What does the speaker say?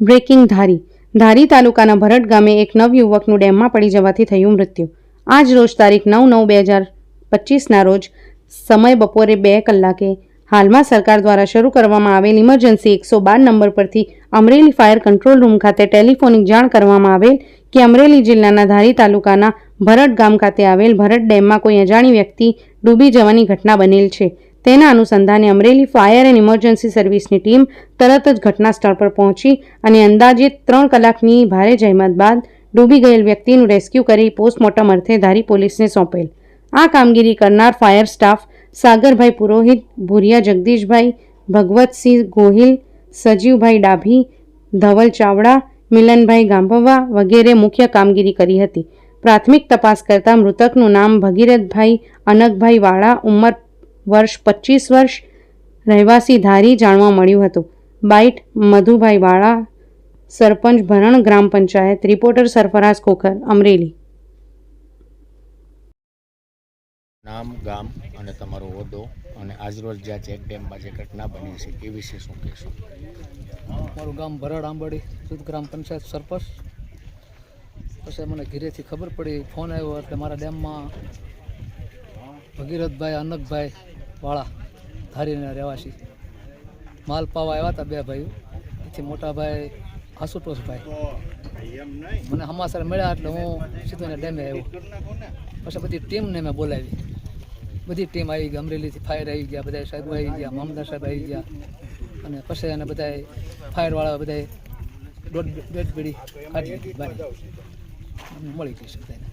Breaking ધારી. ધારી તાલુકાના ભરત ગામે એક નવયુવકનું ડેમમાં પડી જવાથી થયું મૃત્યુ. આજ રોજ તારીખ નવ નવ બે હજાર પચીસના રોજ સમય બપોરે બે કલાકે હાલમાં સરકાર દ્વારા શરૂ કરવામાં આવેલ ઇમરજન્સી એકસો બાર નંબર પરથી અમરેલી ફાયર કંટ્રોલ રૂમ ખાતે ટેલિફોનિક જાણ કરવામાં આવેલ કે અમરેલી જિલ્લાના ધારી તાલુકાના ભરત ગામ ખાતે આવેલ ભરત ડેમમાં કોઈ અજાણી વ્યક્તિ ડૂબી જવાની ઘટના બનેલ છે. તેના અનુસંધાને અમરેલી ફાયર એન્ડ ઇમરજન્સી સર્વિસની ટીમ તરત જ ઘટના સ્થળ પર પહોંચી અને અંદાજે ત્રણ કલાકની ભારે જહેમત બાદ ડૂબી ગયેલ વ્યક્તિનું રેસ્ક્યુ કરી પોસ્ટમોર્ટમ અર્થે ધારી પોલીસને સોંપેલ. આ કામગીરી કરનાર ફાયર સ્ટાફ સાગરભાઈ પુરોહિત, ભુરિયા જગદીશભાઈ, ભગવતસિંહ ગોહિલ, સજીવભાઈ ડાભી, ધવલ ચાવડા, મિલનભાઈ ગાંભવા વગેરે મુખ્ય કામગીરી કરી હતી. પ્રાથમિક તપાસ કરતા મૃતકનું નામ ભગીરથભાઈ અનકભાઈ વાળા, ઉંમર વર્ષ પચીસ વર્ષ રહેવાસી ધારી જાણવા મળ્યું હતું. બાઇટ મધુભાઈ વાળા સરપંચ ભરણ ગ્રામ પંચાયત રિપોર્ટર સરફરાઝ ખોખર અમરેલી. નામ ગામ અને તમારો હોદ્દો અને આજરોજ જ્યાં ચેક ડેમમાં જે ઘટના બની છે એ વિશે શું કહેશો? મારું ગામ ભરાડ આંબડી સુદ ગ્રામ પંચાયત સરપંચ. પછી મને ઘીરેથી ખબર પડી ફોન આવ્યો એટલે મારા ડેમમાં ભગીરથભાઈ અનકભાઈ વાળા ધારીના રહેવાસી. માલ પાવા આવ્યા હતા બે ભાઈઓ. એથી મોટા ભાઈ આશુતોષભાઈ મને હમાસર મળ્યા એટલે હું સીધો ડેમે આવ્યો. પછી બધી ટીમને મેં બોલાવી. બધી ટીમ આવી ગઈ, અમરેલીથી ફાયર આવી ગયા બધા સાહેબ આવી ગયા, મામદાર સાહેબ આવી ગયા. અને પછી એને બધા ફાયરવાળા બધા દોઢ દોઢ પીડી કાઢી મળી ગઈ છે બધાને